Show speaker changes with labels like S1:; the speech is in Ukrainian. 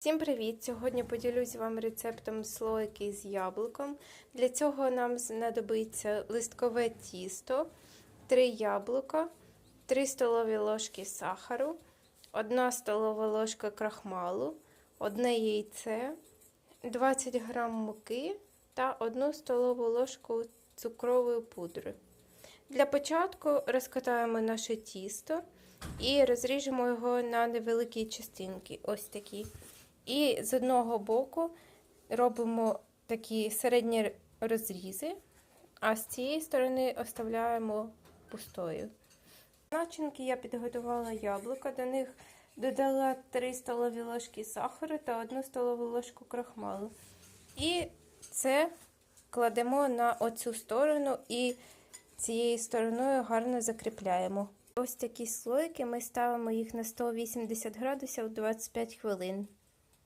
S1: Всім привіт! Сьогодні поділюсь вам рецептом слойки з яблуком. Для цього нам знадобиться листкове тісто, 3 яблука, 3 столові ложки сахару, 1 столова ложка крахмалу, 1 яйце, 20 г муки та 1 столову ложку цукрової пудри. Для початку розкатаємо наше тісто і розріжемо його на невеликі частинки. Ось такі. І з одного боку робимо такі середні розрізи, а з цієї сторони оставляємо пустою. Начинки я підготувала яблука, до них додала 3 столові ложки сахару та 1 столову ложку крахмалу. І це кладемо на оцю сторону і цією стороною гарно закріпляємо. Ось такі слойки, ми ставимо їх на 180 градусів 25 хвилин.